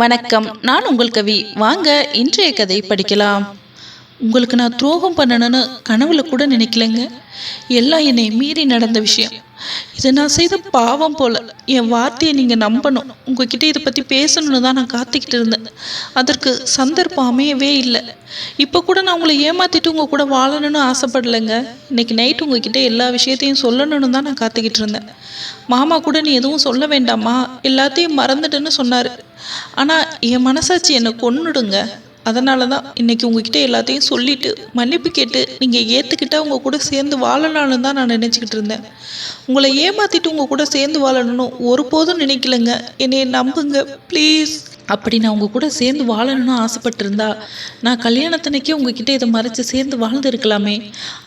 வணக்கம். நான் உங்கள் கவி. வாங்க இன்றைய கதை படிக்கலாம். உங்களுக்கு நான் துரோகம் பண்ணணும்னு கனவுல கூட நினைக்கலங்க. எல்லாம் என்னை மீறி நடந்த விஷயம். இதை நான் செய்த பாவம் போல என் வார்த்தையை நீங்கள் நம்பணும். உங்ககிட்ட இதை பற்றி பேசணும்னு தான் நான் காத்துக்கிட்டு இருந்தேன். அதற்கு சந்தர்ப்பம் அமையவே இல்லை. இப்போ கூட நான் உங்களை ஏமாத்திட்டு உங்கள் கூட வாழணும்னு ஆசைப்படலைங்க. இன்னைக்கு நைட் உங்ககிட்ட எல்லா விஷயத்தையும் சொல்லணும்னு தான் நான் காத்துக்கிட்டு இருந்தேன். மாமா கூட நீ எதுவும் சொல்ல வேண்டாமா? எல்லாத்தையும் மறந்துட்டுன்னு சொன்னார். ஆனால் என் மனசாட்சி என்னை கொன்னுடுங்க. அதனால தான் இன்னைக்கு உங்ககிட்ட எல்லாத்தையும் சொல்லிட்டு மன்னிப்பு கேட்டு நீங்கள் ஏற்றுக்கிட்டா உங்கள் கூட சேர்ந்து வாழலான்னு தான் நான் நினச்சிக்கிட்டு இருந்தேன். உங்களை ஏமாற்றிட்டு உங்கள் கூட சேர்ந்து வாழணும்னு ஒருபோதும் நினைக்கலங்க. என்னையை நம்புங்க ப்ளீஸ். அப்படி நான் உங்கள் கூட சேர்ந்து வாழணும்னு ஆசைப்பட்டிருந்தா நான் கல்யாணத்தன்னைக்கே உங்ககிட்ட இதை மறைச்சு சேர்ந்து வாழ்ந்துருக்கலாமே.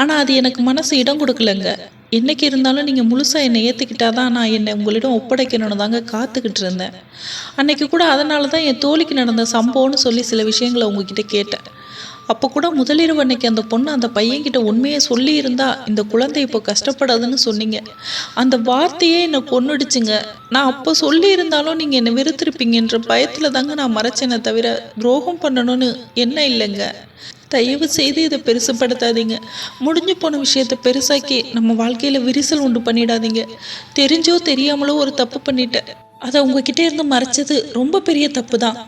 ஆனால் அது எனக்கு மனசு இடம் கொடுக்கலங்க. என்னைக்கு இருந்தாலும் நீங்கள் முழுசாக என்னை ஏற்றுக்கிட்டாதான் நான் என்னை உங்களிடம் ஒப்படைக்கணும்னு தாங்க காத்துக்கிட்டு இருந்தேன். அன்னைக்கு கூட அதனால தான் என் தோழிக்கு நடந்த சம்பவம்னு சொல்லி சில விஷயங்களை உங்ககிட்ட கேட்டேன். அப்போ கூட முதலிரவு அன்னைக்கு அந்த பொண்ணு அந்த பையன்கிட்ட உண்மையை சொல்லியிருந்தா இந்த குழந்தை இப்போ கஷ்டப்படாதுன்னு சொன்னீங்க. அந்த வார்த்தையே என்னை கொன்னுடுச்சுங்க. நான் அப்போ சொல்லியிருந்தாலும் நீங்கள் என்னை வெறுத்திருப்பீங்கன்ற பயத்தில் தாங்க நான் மறைச்சேனே தவிர துரோகம் பண்ணணும்னு என்ன இல்லைங்க. தயவு செய்து இதை பெருசுப்படுத்தாதீங்க முடிஞ்சு போன விஷயத்தை பெருசாக்கி நம்ம வாழ்க்கையில் விரிசல் உண்டு பண்ணிடாதீங்க. தெரிஞ்சோ தெரியாமலோ ஒரு தப்பு பண்ணிட்டேன். அதை உங்ககிட்ட இருந்து மறைச்சது ரொம்ப பெரிய தப்பு தான்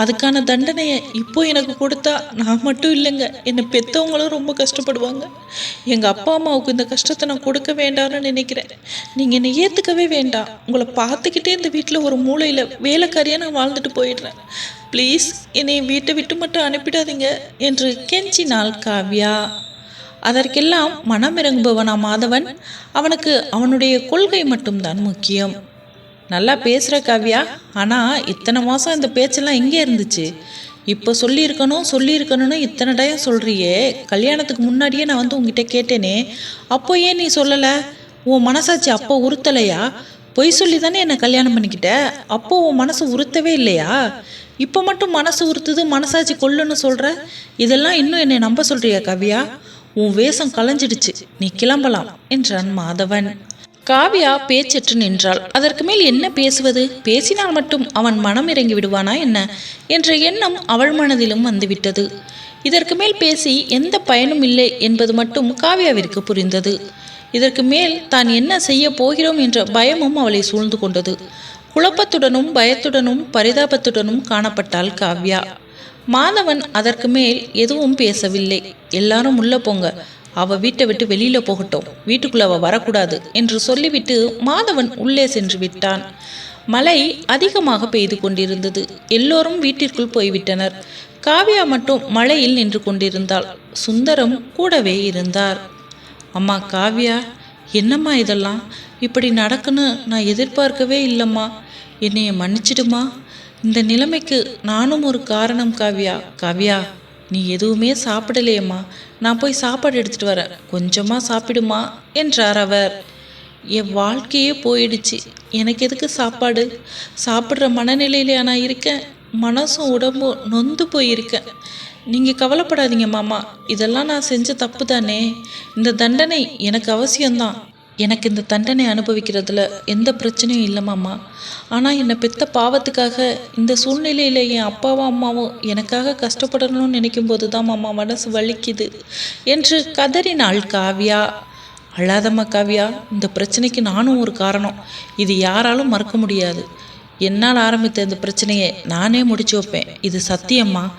அதுக்கான தண்டனையை இப்போ எனக்கு கொடுத்தா நான் மட்டும் இல்லைங்க. என்னை பெற்றவங்களும் ரொம்ப கஷ்டப்படுவாங்க. எங்கள் அப்பா அம்மாவுக்கு இந்த கஷ்டத்தை நான் கொடுக்க வேண்டாம்னு நினைக்கிறேன். நீங்கள் என்னை ஏற்றுக்கவே வேண்டாம். உங்களை பார்த்துக்கிட்டே இந்த வீட்டில் ஒரு மூலையில் வேலைக்காரியாக நான் வாழ்ந்துட்டு போயிடுறேன். ப்ளீஸ் என்னை வீட்டை விட்டு மட்டும் அனுப்பிடாதீங்க என்று கெஞ்சினாள் காவ்யா. அதற்கெல்லாம் மனமிறங்குபவனா மாதவன். அவனுக்கு அவனுடைய கொள்கை மட்டும்தான் முக்கியம். நல்லா பேசுகிற காவியா. ஆனால் இத்தனை மாதம் இந்த பேச்செல்லாம் எங்கே இருந்துச்சு. இப்போ சொல்லியிருக்கணும் சொல்லியிருக்கணும்னு இத்தனை டயம் சொல்கிறியே கல்யாணத்துக்கு முன்னாடியே நான் வந்து உங்ககிட்ட கேட்டேனே. அப்போ ஏன் நீ சொல்லலை? உன் மனசாட்சி அப்போ உறுத்தலையா? பொய் சொல்லி தானே என்னை கல்யாணம் பண்ணிக்கிட்ட? அப்போ உன் மனசு உறுத்தவே இல்லையா? இப்போ மட்டும் மனசு உறுத்துது மனசாட்சி கொல்லுன்னு சொல்கிற இதெல்லாம் இன்னும் என்னை நம்ப சொல்கிறியா கவியா? உன் வேஷம் கலைஞ்சிடுச்சு. நீ கிளம்பலாம் என்றான் மாதவன் காவியா பேச்சற்று நின்றாள். அதற்கு மேல் என்ன பேசுவது? பேசினால் மட்டும் அவன் மனம் இறங்கி விடுவானா என்ன? என்ற எண்ணம் அவள் மனதிலும் வந்துவிட்டது. இதற்கு மேல் பேசி எந்த பயனும் இல்லை என்பது மட்டும் காவியாவிற்கு புரிந்தது. இதற்கு மேல் தான் என்ன செய்ய போகிறோம் என்ற பயமும் அவளை சூழ்ந்து கொண்டது. குழப்பத்துடனும் பயத்துடனும் பரிதாபத்துடனும் காணப்பட்டாள் காவ்யா. மாதவன் அதற்கு மேல் எதுவும் பேசவில்லை. எல்லாரும் உள்ள போங்க. அவ வீட்டை விட்டு வெளியில போகட்டும். வீட்டுக்குள்ள அவ வரக்கூடாது என்று சொல்லிவிட்டு மாதவன் உள்ளே சென்று விட்டான். மழை அதிகமாக பெய்து கொண்டிருந்தது. எல்லோரும் வீட்டிற்குள் போய்விட்டனர். காவியா மட்டும் மழையில் நின்று கொண்டிருந்தாள். சுந்தரம் கூடவே இருந்தார். அம்மா காவியா என்னம்மா இதெல்லாம்? இப்படி நடக்குன்னு நான் எதிர்பார்க்கவே இல்லைம்மா. என்னைய மன்னிச்சிடுமா? இந்த நிலைமைக்கு நானும் ஒரு காரணம் காவியா. காவியா நீ எதுவுமே சாப்பிடலையம்மா. நான் போய் சாப்பாடு எடுத்துட்டு வரேன். கொஞ்சமா சாப்பிடுமா? என்றார் அவர். என் வாழ்க்கையே போயிடுச்சு. எனக்கு எதுக்கு சாப்பாடு? சாப்பிட்ற மனநிலையில நான் இருக்கேன். மனசும் உடம்பும் நொந்து போயிருக்கேன். நீங்கள் கவலைப்படாதீங்க மாமா. இதெல்லாம் நான் செஞ்ச தப்பு தானே. இந்த தண்டனை எனக்கு அவசியம்தான். எனக்கு இந்த தண்டனை அனுபவிக்கிறதுல எந்த பிரச்சனையும் இல்லைம்மாம்மா ஆனால் என்னை பெத்த பாவத்துக்காக இந்த சூழ்நிலையில் என் அப்பாவும் அம்மாவும் எனக்காக கஷ்டப்படணும்னு நினைக்கும் போது தான் மாமா மனசு வலிக்குது. என்று கதறினாள் காவ்யா. அழாதம்மா காவ்யா இந்த பிரச்சனைக்கு நானும் ஒரு காரணம். இது யாராலும் மறக்க முடியாது. என்னால் ஆரம்பித்த இந்த பிரச்சனையை நானே முடிச்சு வைப்பேன். இது சத்தியம்மா.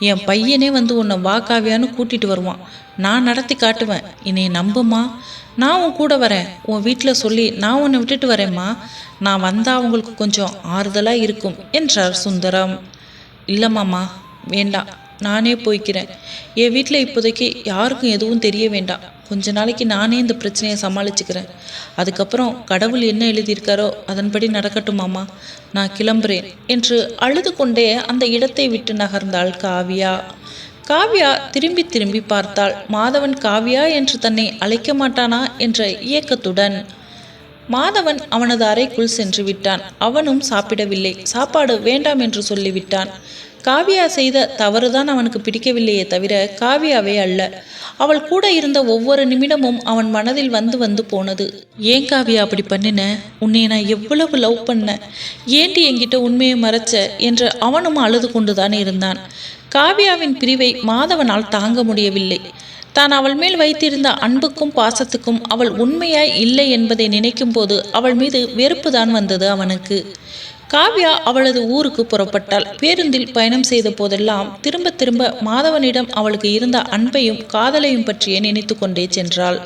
என் பையனே வந்து உன்னை வாக்காவியான்னு கூட்டிகிட்டு கூட்டிட்டு வருவான். நான் நடத்தி காட்டுவேன். என்னை நம்புமா? நான் உன் கூட வரேன். உன் வீட்டில் சொல்லி நான் உன்னை விட்டுட்டு வரேம்மா. நான் வந்தால் அவங்களுக்கு கொஞ்சம் ஆறுதலாக இருக்கும் என்றார் சுந்தரம். இல்லைம்மாம்மா வேண்டாம். நானே போய்க்கிறேன். என் வீட்டில் இப்போதைக்கு யாருக்கும் எதுவும் தெரிய வேண்டாம். கொஞ்ச நாளைக்கு நானே இந்த பிரச்சனையை சமாளிச்சுக்கிறேன். அதுக்கப்புறம் கடவுள் என்ன எழுதியிருக்காரோ அதன்படி நடக்கட்டுமாமா நான் கிளம்புறேன் என்று அழுது கொண்டே அந்த இடத்தை விட்டு நகர்ந்தாள் காவியா. காவ்யா திரும்பி திரும்பி பார்த்தாள் மாதவன் காவ்யா என்று தன்னை அழைக்க மாட்டானா? என்ற இயக்கத்துடன். மாதவன் அவனது அறைக்குள் சென்று விட்டான். அவனும் சாப்பிடவில்லை. சாப்பாடு வேண்டாம் என்று சொல்லிவிட்டான். காவியா செய்த தவறுதான் அவனுக்கு பிடிக்கவில்லையே தவிர காவியாவே அல்ல. அவள் கூட இருந்த ஒவ்வொரு நிமிடமும் அவன் மனதில் வந்து வந்து போனது. ஏன் காவியா அப்படி பண்ணின? உன்னை நான் எவ்வளவு லவ் பண்ண? ஏண்டி என்கிட்ட உண்மையை மறைச்ச? என்று அவனும் அழுது கொண்டுதான் இருந்தான். காவியாவின் பிரிவை மாதவனால் தாங்க முடியவில்லை. தான் அவள் மேல் வைத்திருந்த அன்புக்கும் பாசத்துக்கும் அவள் உண்மையாய் இல்லை என்பதை நினைக்கும் போது அவள் மீது வெறுப்புதான் வந்தது அவனுக்கு. காவ்யா அவளது ஊருக்கு புறப்பட்டாள். பேருந்தில் பயணம் செய்த போதெல்லாம் திரும்ப திரும்ப மாதவனிடம் அவளுக்கு இருந்த அன்பையும் காதலையும் பற்றியே நினைத்து கொண்டே சென்றாள்.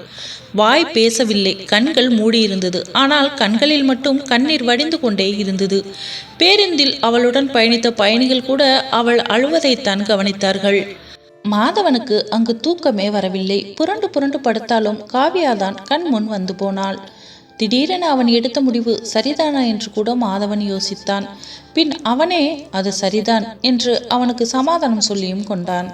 வாய் பேசவில்லை கண்கள் மூடியிருந்தது. ஆனால் கண்களில் மட்டும் கண்ணீர் வடிந்து கொண்டே இருந்தது. பேருந்தில் அவளுடன் பயணித்த பயணிகள் கூட அவள் அழுவதைத்தான் கவனித்தார்கள். மாதவனுக்கு அங்கு தூக்கமே வரவில்லை. புரண்டு புரண்டு படுத்தாலும் காவியாதான் கண் முன் வந்து போனாள். திடீரென அவன் எடுத்த முடிவு சரிதானா என்று கூட மாதவன் யோசித்தான். பின் அவனே அது சரிதான் என்று அவனுக்கு சமாதானம் சொல்லியும் கொண்டான்.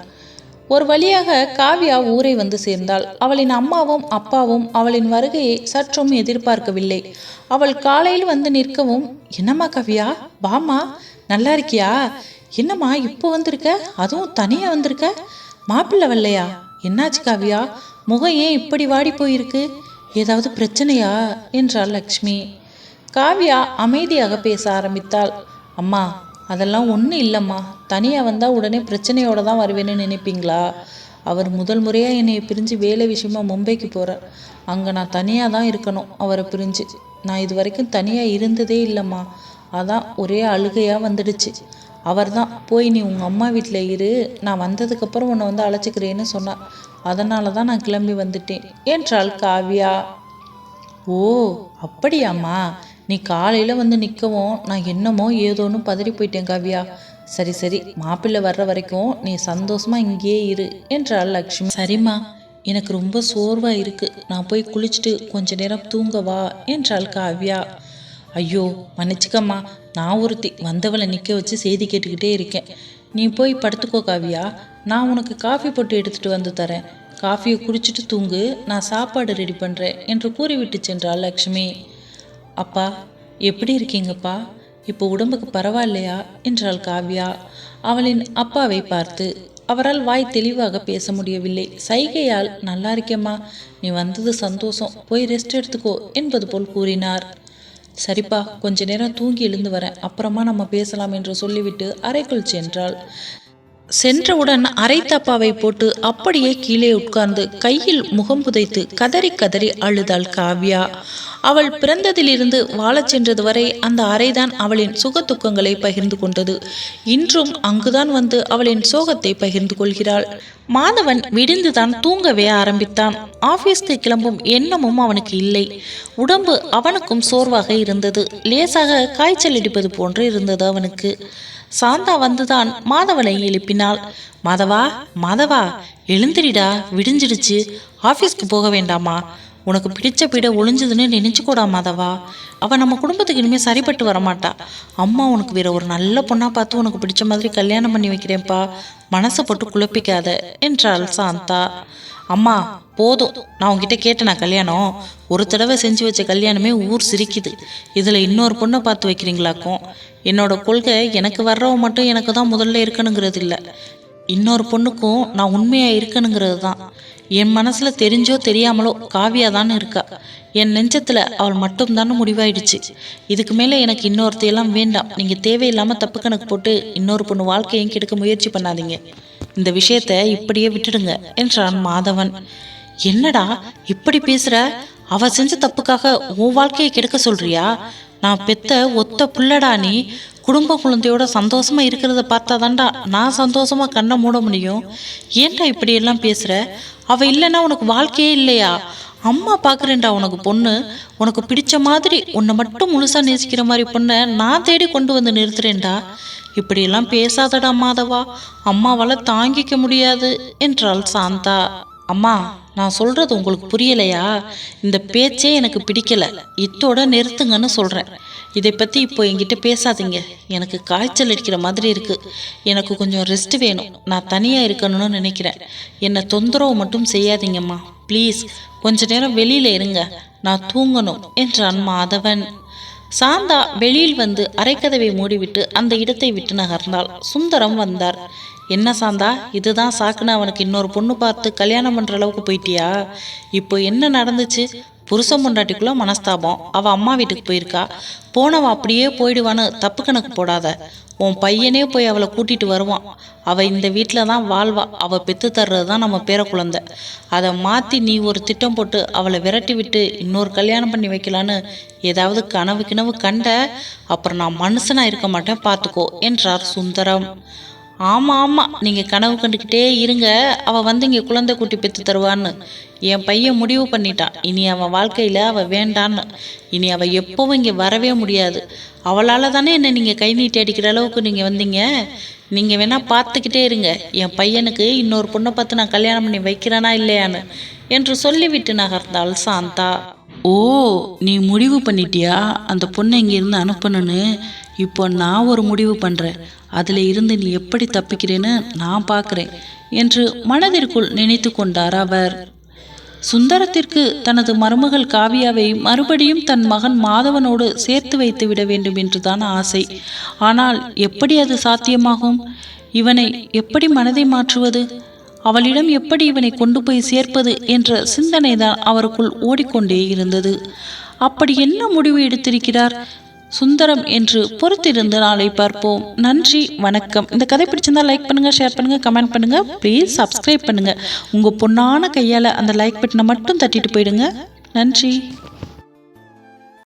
ஒரு வழியாக காவ்யா ஊரை வந்து சேர்ந்தாள். அவளின் அம்மாவும் அப்பாவும் அவளின் வருகையை சற்றும் எதிர்பார்க்கவில்லை. அவள் காலையில் வந்து நிற்கவும் என்னம்மா கவியா வாமா நல்லா இருக்கியா? என்னம்மா இப்போ வந்திருக்க? அதுவும் தனியாக வந்திருக்க? மாப்பிள்ளை வரலையா? என்னாச்சு காவ்யா? முகம் ஏன் இப்படி வாடி போயிருக்கு? ஏதாவது பிரச்சனையா? என்றாள் லக்ஷ்மி. காவ்யா அமைதியாக பேச ஆரம்பித்தாள். அம்மா அதெல்லாம் ஒன்றும் இல்லைம்மா. தனியாக வந்தால் உடனே பிரச்சனையோடு தான் வருவேன்னு நினைப்பீங்களா? அவர் முதல் முறையாக என்னை பிரிஞ்சு வேலை விஷயமா மும்பைக்கு போகிறார் அங்கே நான் தனியாக தான் இருக்கணும் அவரை பிரிஞ்சு. நான் இது வரைக்கும் தனியாக இருந்ததே இல்லைம்மா. அதான் ஒரே அழுகையாக வந்துடுச்சு. அவர் தான் போய் நீ உங்கள் அம்மா வீட்டில் இரு. நான் வந்ததுக்கப்புறம் உன்னை வந்து அழைச்சிக்கிறேன்னு சொன்னார். அதனால தான் நான் கிளம்பி வந்துட்டேன். என்றாள் காவியா. ஓ அப்படியாம்மா. நீ காலையில் வந்து நிற்கவும் நான் என்னமோ ஏதோன்னு பதறி போயிட்டேன் காவியா. சரி சரி மாப்பிள்ளை வர்ற வரைக்கும் நீ சந்தோஷமாக இங்கேயே இரு என்றாள் லக்ஷ்மி. சரிம்மா எனக்கு ரொம்ப சோர்வாக இருக்குது நான் போய் குளிச்சுட்டு கொஞ்ச நேரம் தூங்கவா என்றாள் காவ்யா. ஐயோ மன்னிச்சுக்கம்மா. நான் ஒருத்தி வந்தவளை நிற்க வச்சு செய்தி கேட்டுக்கிட்டே இருக்கேன். நீ போய் படுத்துக்கோ காவியா. நான் உனக்கு காஃபி போட்டு எடுத்துட்டு வந்து தரேன். காஃபியை குடிச்சிட்டு தூங்கு. நான் சாப்பாடு ரெடி பண்ணுறேன் என்று கூறிவிட்டு சென்றாள் லக்ஷ்மி. அப்பா எப்படி இருக்கீங்கப்பா? இப்போ உடம்புக்கு பரவாயில்லையா? என்றாள் காவ்யா. அவளின் அப்பாவை பார்த்து அவரால் வாய் தெளிவாக பேச முடியவில்லை. சைகையால் நல்லா இருக்கேம்மா. நீ வந்தது சந்தோஷம். போய் ரெஸ்ட் எடுத்துக்கோ என்பது போல் கூறினார். சரிப்பா கொஞ்ச நேரம் தூங்கி எழுந்து வரேன். அப்புறமா நம்ம பேசலாம் என்று சொல்லிவிட்டு அறைக்குள் சென்றாள். சென்றவுடன் அரை போட்டு அப்படியே கீழே உட்கார்ந்து கையில் முகம் புதைத்து கதறி கதறி அழுதாள் காவ்யா. அவள் பிறந்ததிலிருந்து வாழச் சென்றது வரை அந்த அறைதான் அவளின் சுக துக்கங்களை பகிர்ந்து கொண்டது. இன்றும் அங்குதான் வந்து அவளின் சோகத்தை பகிர்ந்து கொள்கிறாள். மாதவன் விடிந்துதான் தூங்கவே ஆரம்பித்தான். ஆபீஸ்க்கு கிளம்பும் எண்ணமும் அவனுக்கு இல்லை. உடம்பு அவனுக்கும் சோர்வாக இருந்தது. லேசாக காய்ச்சல் அடிப்பது போன்று இருந்தது அவனுக்கு. சாந்தா வந்துதான் மாதவனை எழுப்பினாள். மாதவா மாதவா எழுந்திரிடா விடிஞ்சிடுச்சு. ஆஃபீஸ்க்கு போக வேண்டாமா? உனக்கு பிடிச்ச பீட ஒளிஞ்சதுன்னு நினைச்சுக்கூடா மாதவா. அவள் நம்ம குடும்பத்துக்கு இனிமேல் சரிப்பட்டு வரமாட்டா. அம்மா உனக்கு வேற ஒரு நல்ல பொண்ணாக பார்த்து உனக்கு பிடிச்ச மாதிரி கல்யாணம் பண்ணி வைக்கிறேன்ப்பா. மனசை போட்டு குழப்பிக்காத என்றாள் சாந்தா. அம்மா போதும். நான் உங்ககிட்ட கேட்டேனா கல்யாணம்? ஒரு தடவை செஞ்சு வச்ச கல்யாணமே ஊர் சிரிக்குது. இதில் இன்னொரு பொண்ணை பார்த்து வைக்கிறீங்களாக்கும்? என்னோட கொள்கை எனக்கு வர்றவ மட்டும் எனக்கு தான் முதல்ல இருக்கணுங்கிறது இல்லை இன்னொரு பொண்ணுக்கும் நான் உண்மையாக இருக்கணுங்கிறது தான். என் மனசில் தெரிஞ்சோ தெரியாமலோ காவியா தான் இருக்கா. என் நெஞ்சத்தில் அவள் மட்டும்தானே முடிவாயிடுச்சு. இதுக்கு மேலே எனக்கு இன்னொருத்தையெல்லாம் வேண்டாம். நீங்கள் தேவையில்லாமல் தப்பு கணக்கு போட்டு இன்னொரு பொண்ணு வாழ்க்கையும் கெடுக்க முயற்சி பண்ணாதீங்க. இந்த விஷயத்த இப்படியே விட்டுடுங்க என்றான் மாதவன். என்னடா இப்படி பேசுகிற அவள் செஞ்ச தப்புக்காக உன் வாழ்க்கையை கெடுக்க சொல்றியா? நான் பெத்த ஒத்த புள்ளடா நீ. குடும்ப குழந்தையோட சந்தோஷமா இருக்கிறத பார்த்தாதான்டா நான் சந்தோஷமா கண்ணை மூட முடியும். ஏன்டா இப்படி எல்லாம் பேசுற? அவ இல்லைன்னா உனக்கு வாழ்க்கையே இல்லையா? அம்மா பார்க்குறேன்டா உனக்கு பொண்ணு. உனக்கு பிடிச்ச மாதிரி உன்னை மட்டும் முழுசாக நேசிக்கிற மாதிரி பொண்ணை நான் தேடி கொண்டு வந்து நிறுத்துறேன்டா. இப்படியெல்லாம் பேசாதடா மாதவா. அம்மாவால் தாங்கிக்க முடியாது என்றாள் சாந்தா. அம்மா. நான் சொல்றது உங்களுக்கு புரியலையா? இந்த பேச்சே எனக்கு பிடிக்கல. இத்தோட நிறுத்துங்கன்னு சொல்றேன். இதை பத்தி இப்போ என்கிட்ட பேசாதீங்க. எனக்கு காய்ச்சல் அடிக்கிற மாதிரி இருக்கு. எனக்கு கொஞ்சம் ரெஸ்ட் வேணும். நான் தனியா இருக்கணும்னு நினைக்கிறேன். என்னை தொந்தரவு மட்டும் செய்யாதீங்கம்மா. ப்ளீஸ் கொஞ்ச நேரம் வெளியில இருங்க. நான் தூங்கணும் என்றான் மாதவன் சாந்தா வெளியில் வந்து அரைக்கதவை மூடிவிட்டு அந்த இடத்தை விட்டு நகர்ந்தாள். சுந்தரம் வந்தார். என்ன சாந்தா? இதுதான் சாக்குன்னு அவனுக்கு இன்னொரு பொண்ணு பார்த்து கல்யாணம் பண்ற அளவுக்கு போயிட்டியா? இப்போ என்ன நடந்துச்சு? புருஷன் பொண்டாட்டிக்குள்ள மனஸ்தாபம். அவ அம்மா வீட்டுக்கு போயிருக்கா. போனவ அப்படியே போயிடுவான்னு தப்பு கணக்கு போடாத. உன் பையனே போய் அவளை கூட்டிட்டு வருவான். அவ இந்த வீட்டில் தான் வாழ்வா. அவ பெத்து தர்றது தான் நம்ம பேர குழந்தை. அதை மாத்தி நீ ஒரு திட்டம் போட்டு அவளை விரட்டி விட்டு இன்னொரு கல்யாணம் பண்ணி வைக்கலான்னு ஏதாவது கனவு கிணவு கண்ட அப்புறம் நான் மனுஷனா இருக்க மாட்டேன் பார்த்துக்கோ என்றார் சுந்தரம். ஆமாம் ஆமாம் நீங்கள் கனவு கண்டுக்கிட்டே இருங்க. அவள் வந்து இங்கே குழந்தை குட்டி பெற்று தருவான்னு. என் பையன் முடிவு பண்ணிட்டான் இனி அவன் வாழ்க்கையில் அவள் வேண்டான்னு. இனி அவள் எப்பவும் இங்கே வரவே முடியாது. அவளால் தானே என்னை நீங்கள் கை நீட்டி அடிக்கிற அளவுக்கு நீங்கள் வந்தீங்க. நீங்கள் வேணால் பார்த்துக்கிட்டே இருங்க. என் பையனுக்கு இன்னொரு பொண்ணை பார்த்து நான் கல்யாணம் பண்ணி வைக்கிறேனா இல்லையான்னு. என்று சொல்லிவிட்டு நகர்ந்தாள் சாந்தா. ஓ நீ முடிவு பண்ணிட்டியா? அந்த பொண்ணை இங்கேருந்து அனுப்பணும்னு. இப்போ நான் ஒரு முடிவு பண்ணுறேன் அதில் இருந்து நீ எப்படி தப்பிக்கிறேன்னு நான் பார்க்குறேன் என்று மனதிற்குள் நினைத்து கொண்டார் அவர். சுந்தரத்திற்கு தனது மருமகள் காவியாவை மறுபடியும் தன் மகன் மாதவனோடு சேர்த்து வைத்து விட வேண்டும் என்றுதான் ஆசை. ஆனால் எப்படி அது சாத்தியமாகும்? இவனை எப்படி மனதை மாற்றுவது? அவளிடம் எப்படி இவனை கொண்டு போய் சேர்ப்பது என்ற சிந்தனை தான் அவருக்குள் ஓடிக்கொண்டே இருந்தது. அப்படி என்ன முடிவு எடுத்திருக்கிறார்? சுந்தரம் என்று பொறுத்திருந்து நாளை பார்ப்போம். நன்றி வணக்கம். இந்த கதை பிடிச்சிருந்தா லைக் பண்ணுங்க ஷேர் பண்ணுங்க கமெண்ட் பண்ணுங்க. ப்ளீஸ் சப்ஸ்கிரைப் பண்ணுங்க. உங்க பொண்ணான கையால அந்த லைக் பட்டனை மட்டும் தட்டிட்டு போயிடுங்க. நன்றி.